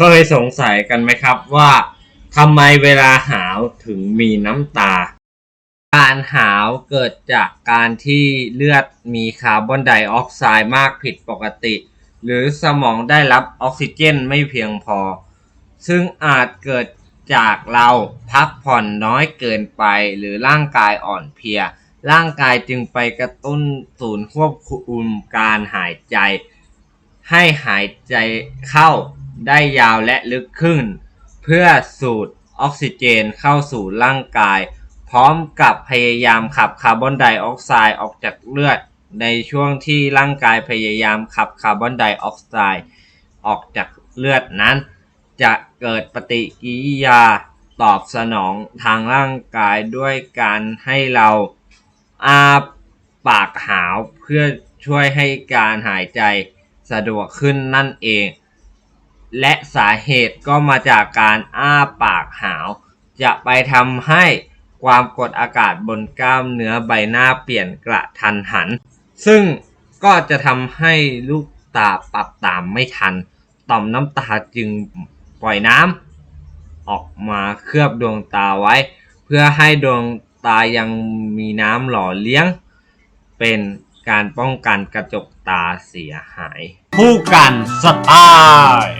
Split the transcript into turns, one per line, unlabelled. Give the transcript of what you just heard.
เคยสงสัยกันไหมครับว่าทำไมเวลาหาวถึงมีน้ำตา การหาวเกิดจากการที่เลือดมีคาร์บอนไดออกไซด์มากผิดปกติ หรือสมองได้รับออกซิเจนไม่เพียงพอ ซึ่งอาจเกิดจากเราพักผ่อนน้อยเกินไปหรือร่างกายอ่อนเพลีย ร่างกายจึงไปกระตุ้นศูนย์ควบคุมการหายใจ ให้หายใจเข้า ได้ยาวและลึกขึ้น เพื่อสูดออกซิเจนเข้าสู่ร่างกาย พร้อมกับพยายามขับคาร์บอนไดออกไซด์ออกจากเลือด ในช่วงที่ร่างกายพยายามขับคาร์บอนไดออกไซด์ออกจากเลือดนั้น จะเกิดปฏิกิริยาตอบสนองทางร่างกายด้วยการให้เราอาปากหาวเพื่อช่วยให้การหายใจสะดวกขึ้นนั่นเอง และสาเหตุก็มาจากการอ้าปากหาว จะไปทำให้ความกดอากาศบนกล้ามเนื้อใบหน้าเปลี่ยนกระทันหัน ซึ่งก็จะทำให้ลูกตาปรับตามไม่ทัน ต่อมน้ำตาจึงปล่อยน้ำออกมาเคลือบดวงตาไว้ เพื่อให้ดวงตายังมีน้ำหล่อเลี้ยง เป็นการป้องกันกระจกตาเสียหาย ผู้กันสไตล์